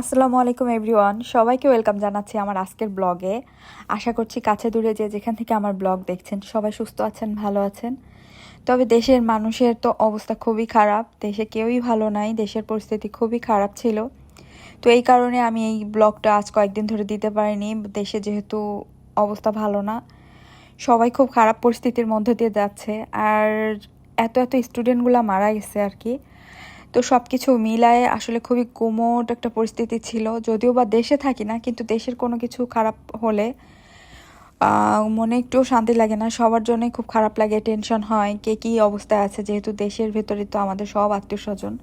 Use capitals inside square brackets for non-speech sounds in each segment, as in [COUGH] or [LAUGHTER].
আসসালামু আলাইকুম এভরিওয়ান সবাইকে ওয়েলকাম জানাচ্ছি আমার আজকের ব্লগে আশা করছি কাছে দূরে যে যেখান থেকে আমার ব্লগ দেখছেন, সবাই সুস্থ আছেন, ভালো আছেন। তবে দেশের মানুষের তো অবস্থা খুবই খারাপ। দেশে কেউই ভালো নাই, দেশের পরিস্থিতি খুবই খারাপ ছিল। তো এই কারণে আমি এই ব্লগটা আজ কয়েকদিন ধরে দিতে পারিনি। দেশে যেহেতু অবস্থা ভালো না, সবাই খুব খারাপ পরিস্থিতির মধ্যে দিয়ে যাচ্ছে। আর এত এত স্টুডেন্টগুলো মারা গেছে আর কি। তো সব কিছু মিলায়ে আসলে খুবই কোমট একটা পরিস্থিতি ছিল। যদিও বা দেশে থাকি না, কিন্তু দেশের কোনো কিছু খারাপ হলে মনে একটু শান্তি লাগে না। সবার জন্যই খুব খারাপ লাগে, টেনশন হয়, কে কী অবস্থায় আছে। যেহেতু দেশের ভেতরে তো আমাদের সব আত্মীয় স্বজন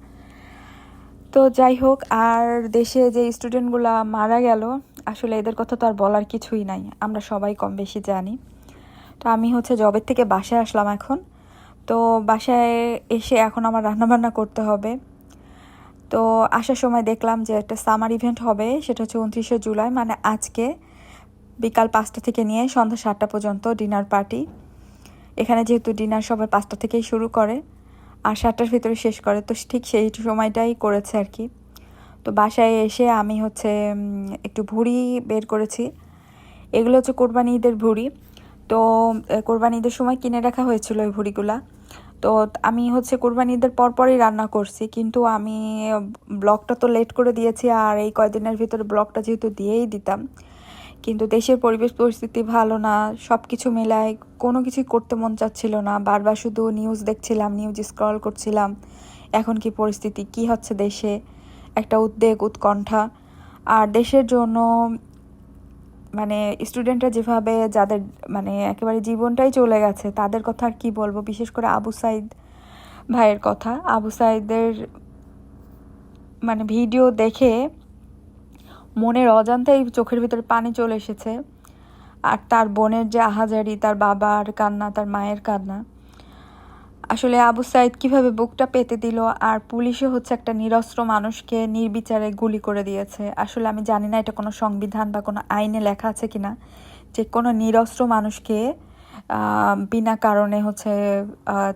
তো যাই হোক, আর দেশে যে স্টুডেন্টগুলো মারা গেল, আসলে এদের কথা তো আর বলার কিছুই নাই। আমরা সবাই কম বেশি জানি। তো আমি হচ্ছে জবের থেকে বাসায় আসলাম এখন। তো বাসায় এসে এখন আমার রান্নাবান্না করতে হবে। তো আসার সময় দেখলাম যে একটা সামার ইভেন্ট হবে, সেটা হচ্ছে উনত্রিশে জুলাই মানে আজকে বিকাল পাঁচটা থেকে নিয়ে সন্ধ্যা সাতটা পর্যন্ত ডিনার পার্টি। এখানে যেহেতু ডিনার সবাই পাঁচটা থেকেই শুরু করে, আর সাতটার ভিতরে শেষ করে, তো ঠিক সেই সময়টাই করেছে আর কি। তো বাসায় এসে আমি হচ্ছে একটু ভুড়ি বের করেছি। এগুলো হচ্ছে কোরবানি ঈদের ভুড়ি। তো কোরবানি ঈদের সময় কিনে রাখা হয়েছিল ওই ভুড়িগুলা। তো আমি হচ্ছে কোরবানি ঈদের পরপরই রান্না করছি, কিন্তু আমি ব্লগটা তো লেট করে দিয়েছি আর এই কয়দিনের ভিতরে ব্লগটা যেহেতু দিয়েই দিতাম, কিন্তু দেশের পরিবেশ পরিস্থিতি ভালো না সব কিছু মেলায় কোনো কিছুই করতে মন চাচ্ছিল না। বারবার শুধু নিউজ দেখছিলাম নিউজ স্ক্রল করছিলাম, এখন কি পরিস্থিতি, কি হচ্ছে দেশে? একটা উদ্বেগ, উৎকণ্ঠা। আর দেশের জন্য মানে স্টুডেন্টরা যেভাবে যাদের মানে একেবারে জীবনটাই চলে গেছে, তাদের কথা আর কী বলব? বিশেষ করে আবু সাইদ ভাইয়ের কথা। আবু সাইদের মানে ভিডিও দেখে মনের অজান্তেই চোখের ভিতরে পানি চলে এসেছে। আর তার বোনের যে আহাজারি, তার বাবার কান্না, তার মায়ের কান্না আসলে আবু সাইদ কীভাবে বুকটা পেতে দিল আর পুলিশও হচ্ছে একটা নিরস্ত্র মানুষকে নির্বিচারে গুলি করে দিয়েছে। আসলে আমি জানি না এটা কোনো সংবিধান বা কোনো আইনে লেখা আছে কিনা। যে কোনো নিরস্ত্র মানুষকে বিনা কারণে হচ্ছে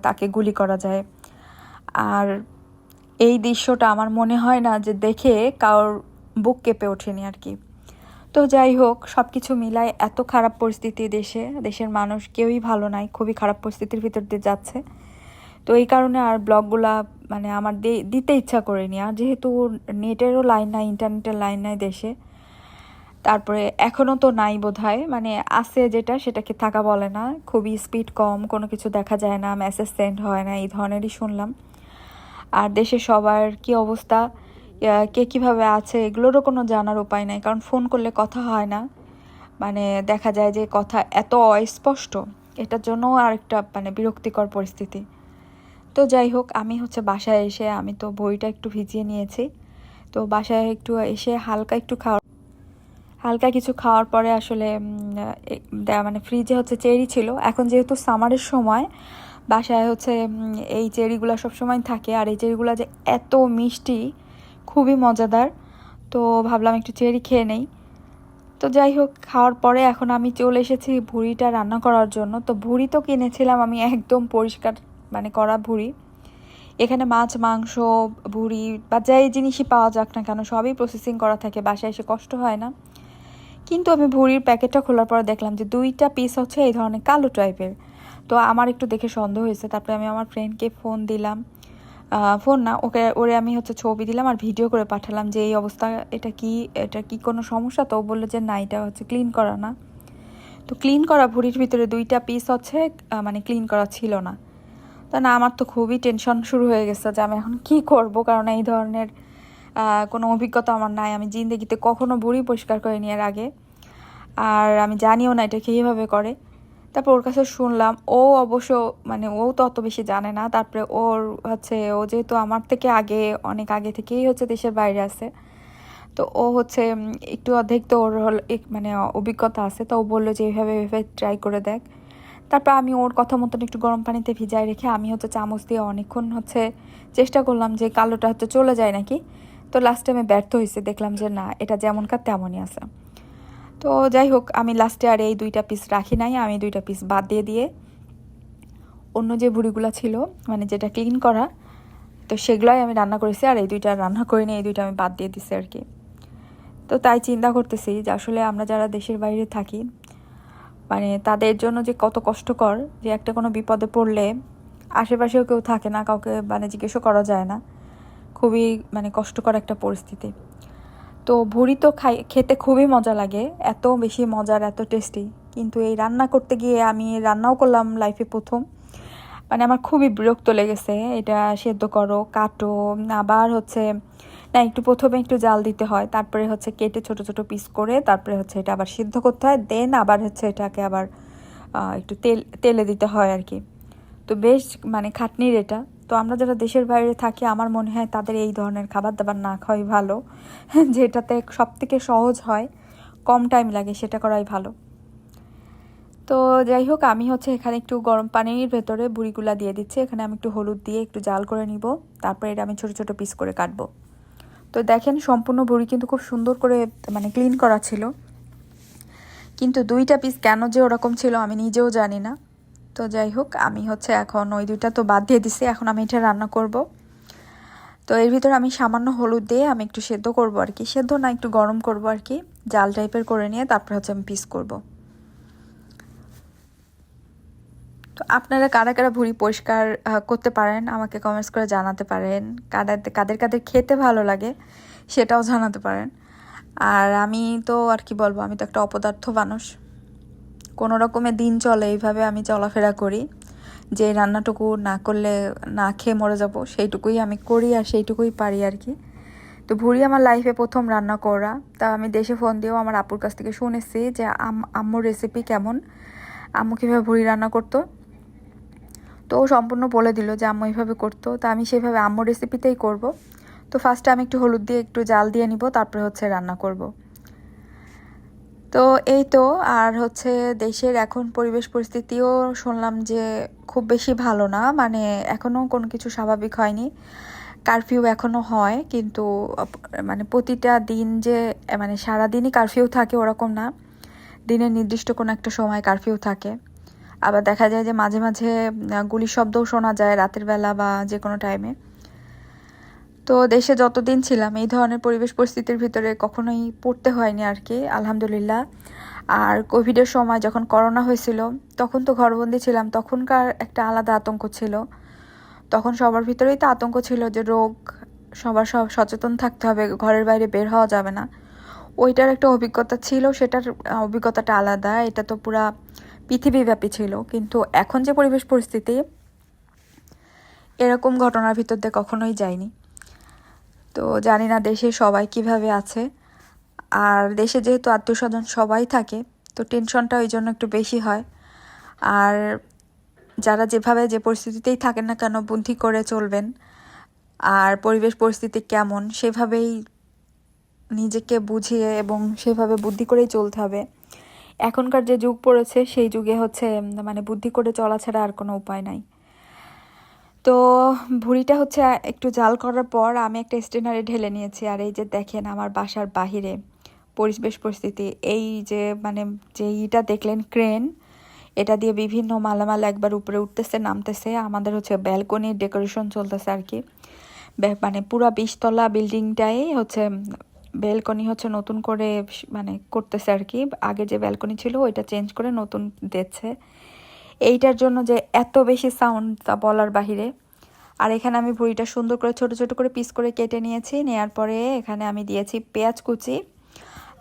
তাকে গুলি করা যায়। আর এই দৃশ্যটা আমার মনে হয় না যে দেখে কারোর বুক কেঁপে ওঠেনি আর কি। তো যাই হোক সব কিছু মিলায় এত খারাপ পরিস্থিতি দেশে। দেশের মানুষ কেউই ভালো নাই, খুবই খারাপ পরিস্থিতির ভিতর দিয়ে যাচ্ছে। তো এই কারণে আর ব্লগগুলা মানে আমার দিতে ইচ্ছা করেনি। আর যেহেতু নেটেরও লাইন নাই, ইন্টারনেটের লাইন নাই দেশে, তারপরে এখনও তো নাই বোধ মানে আছে যেটা, সেটাকে থাকা বলে না। খুবই স্পিড কম, কোনো কিছু দেখা যায় না মেসেজ সেন্ড হয় না, এই ধরনেরই শুনলাম। আর দেশে সবার কি অবস্থা? কে কীভাবে আছে? এগুলোরও কোনো জানার উপায় নাই, কারণ ফোন করলে কথা হয় না। মানে দেখা যায় যে কথা এত অস্পষ্ট, এটার জন্য আরেকটা মানে বিরক্তিকর পরিস্থিতি। তো যাই হোক, আমি হচ্ছে বাসায় এসে আমি তো বইটা একটু ভিজিয়ে নিয়েছি। তো বাসায় একটু এসে হালকা একটু খাওয়ার হালকা কিছু খাওয়ার পরে আসলে মানে ফ্রিজে হচ্ছে চেরি ছিল। এখন যেহেতু সামারের সময়, বাসায় হচ্ছে এই চেরিগুলো সবসময় থাকে। আর এই চেরিগুলো যে এত মিষ্টি, খুবই মজাদার। তো ভাবলাম একটু চেরি খেয়ে নেই। তো যাই হোক, খাওয়ার পরে এখন আমি চলে এসেছি ভুড়িটা রান্না করার জন্য। তো ভুড়ি তো কিনেছিলাম আমি একদম পরিষ্কার মানে করা ভুড়ি। এখানে মাছ, মাংস, ভুড়ি বা যাই জিনিসই পাওয়া যাক না কেন, সবই প্রসেসিং করা থাকে, বাসায় এসে কষ্ট হয় না। কিন্তু আমি ভুড়ির প্যাকেটটা খোলার পর দেখলাম যে দুইটা পিস হচ্ছে এই ধরনের কালো টাইপের তো আমার একটু দেখে সন্দেহ হয়েছে। তারপরে আমি আমার ফ্রেন্ডকে ফোন দিলাম। ফোন না, ওকে, ওরে আমি হচ্ছে ছবি দিলাম আর ভিডিও করে পাঠালাম যে এই অবস্থা, এটা কি এটা কি কোনো সমস্যা? তো বলল যে না, এটা হচ্ছে ক্লিন করা না। তো ক্লিন করা ভুড়ির ভিতরে দুইটা পিস হচ্ছে মানে ক্লিন করা ছিল না। তা না, আমার তো খুবই টেনশন শুরু হয়ে গেছে যে আমি এখন কি করব, কারণ এই ধরনের কোনো অভিজ্ঞতা আমার নাই। আমি জিন্দগিতে কখনো বুড়ি পরিষ্কার করে এর আগে। আর আমি জানিও না এটা কীভাবে করে। তারপর ওর কাছে শুনলাম, ও অবশ্য মানে ও তো অত বেশি জানে না। তারপরে ওর হচ্ছে, ও যেহেতু আমার থেকে আগে, অনেক আগে থেকেই হচ্ছে দেশের বাইরে আছে। তো ও হচ্ছে একটু অর্ধেক তো ওর মানে অভিজ্ঞতা আছে। তো ও বলল যে, এইভাবে এভাবে ট্রাই করে দেখ। তারপর আমি ওর কথা মতন একটু গরম পানিতে ভিজায় রেখে আমি হচ্ছে চামচ দিয়ে অনেকক্ষণ হচ্ছে চেষ্টা করলাম যে কালোটা হচ্ছে চলে যায় নাকি। তো লাস্টে আমি ব্যর্থ হয়েছে, দেখলাম যে না, এটা যেমনকার তেমনই আছে। তো যাই হোক, আমি লাস্টে আর এই দুইটা পিস রাখি নাই, আমি দুইটা পিস বাদ দিয়ে দিয়ে অন্য যে বুড়িগুলো ছিল মানে যেটা ক্লিন করা, তো সেগুলোই আমি রান্না করেছি আর এই দুইটা রান্না করিনি, এই দুইটা আমি বাদ দিয়ে দিছি আর কি। তো তাই চিন্তা করতেছি যে আসলে আমরা যারা দেশের বাইরে থাকি মানে তাদের জন্য যে কত কষ্টকর যে একটা কোনো বিপদে পড়লে আশেপাশেও কেউ থাকে না, কাউকে মানে জিজ্ঞেসও করা যায় না। খুবই মানে কষ্টকর একটা পরিস্থিতি। তো ভুড়ি তো খাই, খেতে খুবই মজা লাগে, এত বেশি মজার, এত টেস্টি কিন্তু এই রান্না করতে গিয়ে আমি রান্নাও করলাম লাইফে প্রথম। মানে আমার খুবই বিরক্ত লেগেছে, এটা সেদ্ধ করো, কাটো, আবার হচ্ছে না একটু প্রথমে একটু জাল দিতে হয়। তারপরে হচ্ছে কেটে ছোট ছোট পিস করে তারপরে হচ্ছে এটা আবার সিদ্ধ করতে হয়। দেন আবার হচ্ছে এটাকে আবার একটু তেল, তেলে দিতে হয় আর কি। তো বেশ মানে খাটনির এটা। তো আমরা যারা দেশের বাইরে থাকি, আমার মনে হয় তাদের এই ধরনের খাবার দাবার না খাওয়াই ভালো। [LAUGHS] যেটাতে সব থেকে সহজ হয়, কম টাইম লাগে, সেটা করাই ভালো। তো যাই হোক, আমি হচ্ছে এখানে একটু গরম পানির ভেতরে বুড়িগুলা দিয়ে দিচ্ছি। এখানে আমি একটু হলুদ দিয়ে একটু জাল করে নিব। তারপরে এটা আমি ছোট ছোট পিস করে কাটবো। তো দেখেন সম্পূর্ণ বুড়ি কিন্তু খুব সুন্দর করে মানে ক্লিন করা ছিল। কিন্তু দুইটা পিস কেন যে ওরকম ছিল আমি নিজেও জানি না। তো যাই হোক, আমি হচ্ছে এখন ওই দুইটা তো বাদ দিয়ে দিছি, এখন আমি এটা রান্না করব। তো এর ভিতরে আমি সামান্য হলুদ দিয়ে আমি একটু সেদ্ধ করব আর কি। সেদ্ধ না, একটু গরম করব আর কি। জাল টাইপের করে নিয়ে তারপরে হচ্ছে আমি পিস করব। তো আপনারা কারা কারা ভুঁড়ি পরিষ্কার করতে পারেন? আমাকে কমেন্টস করে জানাতে পারেন। কাদের কাদের কাদের খেতে ভালো লাগে সেটাও জানাতে পারেন। আর আমি তো আর কি বলব, আমি তো একটা অপদার্থ মানুষ। কোনো রকমে দিন চলে, এইভাবে আমি চলাফেরা করি। যে রান্নাটুকু না করলে, না খেয়ে মরে যাব, সেইটুকুই আমি করি আর সেইটুকুই পারি আর কি। তো ভুড়ি আমার লাইফে প্রথম রান্না করা। তা আমি দেশে ফোন দিয়েও আমার আপুর কাছ থেকে শুনেছি যে আম্মুর রেসিপি কেমন? আম্মু কীভাবে ভুড়ি রান্না করতো? তো ও সম্পূর্ণ বলে দিল যে আম্মু এইভাবে করতো, তো আমি সেভাবে আম্মু রেসিপিতেই করব। তো ফার্স্টে আমি একটু হলুদ দিয়ে একটু জাল দিয়ে নিব, তারপরে হচ্ছে রান্না করব। তো এই তো, আর হচ্ছে দেশের এখন পরিবেশ পরিস্থিতিও শুনলাম যে খুব বেশি ভালো না মানে এখনও কোনো কিছু স্বাভাবিক হয়নি। কারফিউ এখনও হয়, কিন্তু মানে প্রতিটা দিন যে মানে সারাদিনই কারফিউ থাকে ওরকম না। দিনের নির্দিষ্ট কোনো একটা সময় কারফিউ থাকে। আবার দেখা যায় যে মাঝে মাঝে গুলি শব্দও শোনা যায় রাতের বেলা বা যে কোনো টাইমে তো দেশে যতদিন ছিলাম, এই ধরনের পরিবেশ পরিস্থিতির ভিতরে কখনোই পড়তে হয়নি আর কি আলহামদুলিল্লাহ। আর কোভিডের সময় যখন করোনা হয়েছিল, তখন তো ঘরবন্দি ছিলাম, তখনকার একটা আলাদা আতঙ্ক ছিল। তখন সবার ভিতরেই তো আতঙ্ক ছিল যে রোগ, সবার সব সচেতন থাকতে হবে, ঘরের বাইরে বের হওয়া যাবে না। ওইটার একটা অভিজ্ঞতা ছিল, সেটার অভিজ্ঞতাটা আলাদা, এটা তো পুরা পৃথিবীব্যাপী ছিল, কিন্তু এখন যে পরিবেশ পরিস্থিতি, এরকম ঘটনার ভিতর দিয়ে কখনোই যায়নি। তো জানি না দেশে সবাই কীভাবে আছে। আর দেশে যেহেতু আত্মীয় স্বজন সবাই থাকে, তো টেনশনটা ওই জন্য একটু বেশি হয়। আর যারা যেভাবে যে পরিস্থিতিতেই থাকেন না কেন, বুদ্ধি করে চলবেন। আর পরিবেশ পরিস্থিতি কেমন, সেভাবেই নিজেকে বুঝিয়ে এবং সেভাবে বুদ্ধি করেই চলতে হবে। এখনকার যে যুগ পড়েছে, সেই যুগে হচ্ছে মানে বুদ্ধি করে চলা ছাড়া আর কোনো উপায় নাই। তো ভুড়িটা হচ্ছে একটু জাল করার পর আমি একটা স্টেনারে ঢেলে নিয়েছি। আর এই যে দেখেন আমার বাসার বাহিরে পরিবেশ পরিস্থিতি, এই যে মানে যে ইটা দেখলেন ক্রেন, এটা দিয়ে বিভিন্ন মালামাল একবার উপরে উঠতেছে, নামতেছে। আমাদের হচ্ছে ব্যালকনির ডেকোরেশন চলতেছে আর কি। মানে পুরা বিশতলা বিল্ডিংটাই হচ্ছে ব্যালকনি হচ্ছে নতুন করে মানে করতেছে আর কি। আগে যে ব্যালকনি ছিল, ওইটা চেঞ্জ করে নতুন দিচ্ছে। এইটার জন্য যে এত বেশি সাউন্ড তা বলার বাহিরে। আর এখানে আমি ভুড়িটা সুন্দর করে ছোট ছোট করে পিস করে কেটে নিয়েছি। নেয়ার পরে এখানে আমি দিয়েছি পেঁয়াজ কুচি।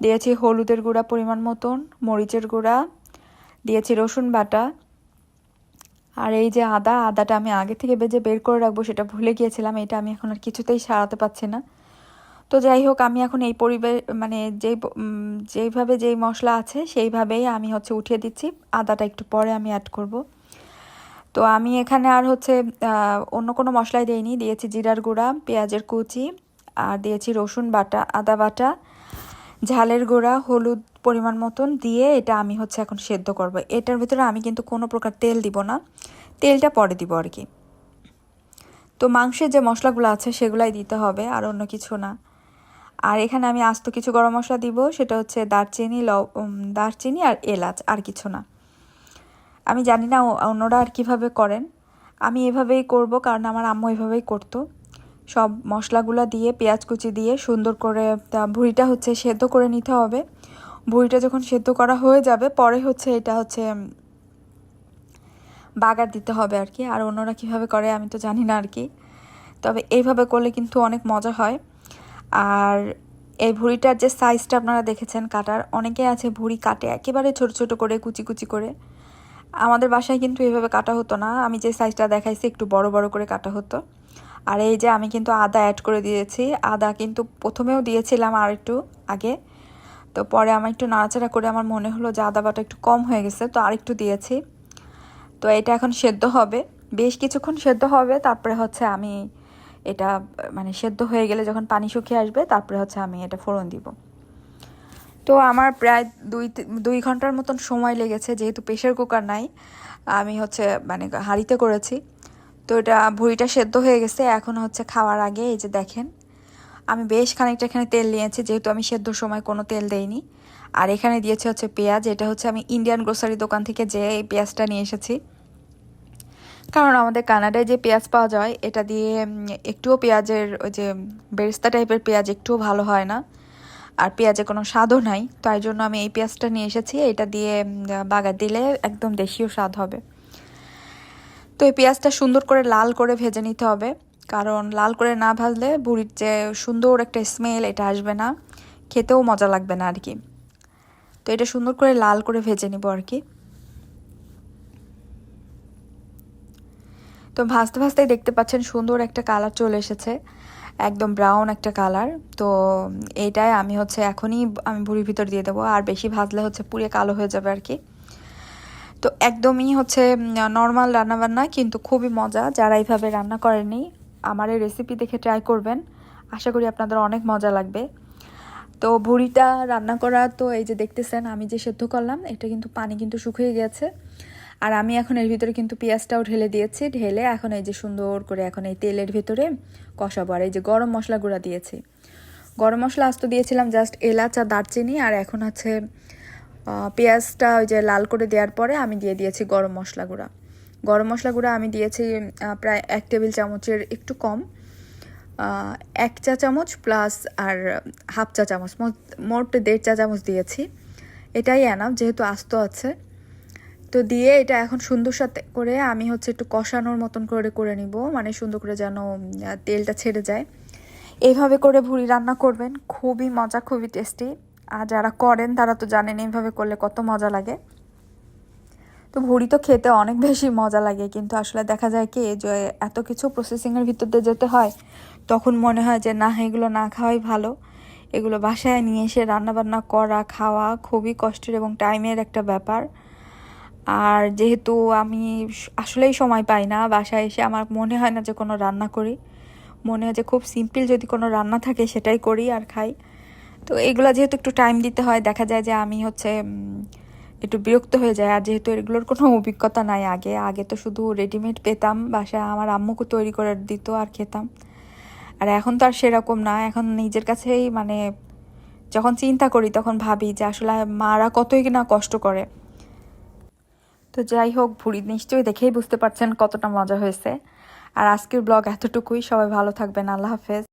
দিয়েছি হলুদের গুঁড়া পরিমাণ মতন, মরিচের গুঁড়া। দিয়েছি রসুন বাটা। আর এই যে আদা, আদাটা আমি আগে থেকে বেজে বের করে রাখব, সেটা ভুলে গিয়েছিলাম। এটা আমি এখন আর কিছুতেই সারাতে পারছি না। তো যাই হোক, আমি এখন এই পরিবেশ মানে যেই যেইভাবে যেই মশলা আছে, সেইভাবেই আমি হচ্ছে উঠিয়ে দিচ্ছি। আদাটা একটু পরে আমি অ্যাড করব। তো আমি এখানে আর হচ্ছে অন্য কোনো মশলাই দিইনি। দিয়েছি জিরার গুঁড়া, পেঁয়াজের কুচি, আর দিয়েছি রসুন বাটা, আদা বাটা, ঝালের গুঁড়া, হলুদ পরিমাণ মতন দিয়ে এটা আমি হচ্ছে এখন সেদ্ধ করব। এটার ভিতরে আমি কিন্তু কোনো প্রকার তেল দিব না। তেলটা পরে দিব আর কি। তো মাংসের যে মশলাগুলো আছে, সেগুলাই দিতে হবে, আর অন্য কিছু না। আর এখানে আমি আস্ত কিছু গরম মশলা দিব, সেটা হচ্ছে দারচিনি, লব দারচিনি আর এলাচ, আর কিছু না। আমি জানি না অন্যরা আর কীভাবে করেন। আমি এভাবেই করব কারণ আমার আম্মু এভাবেই করতো। সব মশলাগুলো দিয়ে, পেঁয়াজ কুচি দিয়ে সুন্দর করে, তা ভুঁড়িটা হচ্ছে সেদ্ধ করে নিতে হবে। ভুঁড়িটা যখন সেদ্ধ করা হয়ে যাবে, পরে হচ্ছে এটা হচ্ছে বাগার দিতে হবে আর কি। আর অন্যরা কীভাবে করে আমি তো জানি না আর কি। তবে এইভাবে করলে কিন্তু অনেক মজা হয়। আর এই ভুঁড়িটার যে সাইজটা আপনারা দেখেছেন কাটার, অনেকে আছে ভুঁড়ি কাটে একেবারে ছোট ছোট করে, কুচি কুচি করে। আমাদের বাসায় কিন্তু এভাবে কাটা হতো না। আমি যে সাইজটা দেখাইছি একটু বড় বড় করে কাটা হতো। আর এই যে আমি কিন্তু আদা অ্যাড করে দিয়েছি। আদা কিন্তু প্রথমেও দিয়েছিলাম আর একটু আগে। তো পরে আমার একটু নাড়াচাড়া করে আমার মনে হলো যে আদা বাটা একটু কম হয়ে গেছে, তো আরেকটু দিয়েছি। তো এটা এখন সেদ্ধ হবে। বেশ কিছুক্ষণ সেদ্ধ হবে, তারপরে হচ্ছে আমি এটা মানে সেদ্ধ হয়ে গেলে যখন পানি শুকিয়ে আসবে, তারপরে হচ্ছে আমি এটা ফোড়ন দিব। তো আমার প্রায় দুই দুই ঘণ্টার মতন সময় লেগেছে, যেহেতু প্রেশার কুকার নাই, আমি হচ্ছে মানে হাঁড়িতে করেছি। তো এটা ভুঁড়িটা সেদ্ধ হয়ে গেছে, এখন হচ্ছে খাওয়ার আগে এই যে দেখেন, আমি বেশ খানিকটা এখানে তেল নিয়েছি, যেহেতু আমি সেদ্ধর সময় কোনো তেল দেইনি। আর এখানে দিয়েছি হচ্ছে পেঁয়াজ, এটা হচ্ছে আমি ইন্ডিয়ান গ্রোসারি দোকান থেকে যে এই পেঁয়াজটা নিয়ে এসেছি। কারণ আমাদের কানাডায় যে পেঁয়াজ পাওয়া যায়, এটা দিয়ে একটুও পেঁয়াজের ওই যে বেরেস্তা টাইপের পেঁয়াজ একটুও ভালো হয় না। আর পেঁয়াজে কোনো স্বাদও নাই, তাই জন্য আমি এই পেঁয়াজটা নিয়ে এসেছি। এটা দিয়ে বাগার দিলে একদম দেশীয় স্বাদ হবে। তো এই পেঁয়াজটা সুন্দর করে লাল করে ভেজে নিতে হবে। কারণ লাল করে না ভাজলে বুড়ির যে সুন্দর একটা স্মেল, এটা আসবে না। খেতেও মজা লাগবে না আর কি। তো এটা সুন্দর করে লাল করে ভেজে নিব আর কি। তো ভাজতে ভাজতেই দেখতে পাচ্ছেন সুন্দর একটা কালার চলে এসেছে, একদম ব্রাউন একটা কালার। তো এটাই আমি হচ্ছে এখনই আমি বুড়ির ভিতর দিয়ে দেবো, আর বেশি ভাজলে হচ্ছে পুড়ে কালো হয়ে যাবে আর কি। তো একদমই হচ্ছে নর্মাল রান্নাবান্না, কিন্তু খুবই মজা। যারা এইভাবে রান্না করেনি আমার এই রেসিপি দেখে ট্রাই করবেন। আশা করি আপনাদের অনেক মজা লাগবে। তো ভুড়িটা রান্না করা, তো এই যে দেখতেছেন, আমি যে সেদ্ধ করলাম, এটা কিন্তু পানি কিন্তু শুকিয়ে গেছে। আর আমি এখন এর ভিতরে কিন্তু পেঁয়াজটাও ঢেলে দিয়েছি। ঢেলে এখন এই যে সুন্দর করে এখন এই তেলের ভিতরে কষাবো। আর এই যে গরম মশলা গুঁড়া দিয়েছি। গরম মশলা আস্ত দিয়েছিলাম জাস্ট এলাচ আর দারচিনি। আর এখন হচ্ছে পেঁয়াজটা ওই যে লাল করে দেওয়ার পরে আমি দিয়ে দিয়েছি গরম মশলা গুঁড়া। গরম মশলা গুঁড়া আমি দিয়েছি প্রায় এক টেবিল চামচের একটু কম। এক চা চামচ প্লাস আর হাফ চা চামচ, মোট দেড় চা চামচ দিয়েছি। এটাই এনাফ যেহেতু আস্ত আছে। তো দিয়ে এটা এখন সুন্দর সাথে করে আমি হচ্ছে একটু কষানোর মতন করে করে নিব। মানে সুন্দর করে যেন তেলটা ছেড়ে যায়। এইভাবে করে ভুড়ি রান্না করবেন। খুবই মজা, খুবই টেস্টি। আর যারা করেন, তারা তো জানেন এইভাবে করলে কত মজা লাগে। তো ভুড়ি তো খেতে অনেক বেশি মজা লাগে। কিন্তু আসলে দেখা যায় কি, যে এত কিছু প্রসেসিংয়ের ভিতর দিয়ে যেতে হয়, তখন মনে হয় যে, না, এগুলো না খাওয়াই ভালো। এগুলো বাসায় নিয়ে এসে রান্নাবান্না করা, খাওয়া খুবই কষ্টের এবং টাইমের একটা ব্যাপার। আর যেহেতু আমি আসলেই সময় পাই না বাসায় এসে, আমার মনে হয় না যে কোনো রান্না করি। মনে হয় যে খুব সিম্পল যদি কোনো রান্না থাকে সেটাই করি আর খাই। তো এগুলো যেহেতু একটু টাইম দিতে হয়, দেখা যায় যে আমি হচ্ছে একটু বিরক্ত হয়ে যায় আর যেহেতু এগুলোর কোনো অভিজ্ঞতা নাই আগে আগে তো শুধু রেডিমেড পেতাম, বাসায় আমার আম্মুকে তৈরি করে দিত আর খেতাম। আর এখন তো আর সেরকম না, এখন নিজের কাছেই মানে যখন চিন্তা করি তখন ভাবি যে আসলে মারা কতই না কষ্ট করে। তো যাই হোক, ভুড়ি নিশ্চয়ই দেখেই বুঝতে পারছেন কতটা মজা হয়েছে। আর আজকের ব্লগ এতটুকুই। সবাই ভালো থাকবেন। আল্লাহ হাফেজ।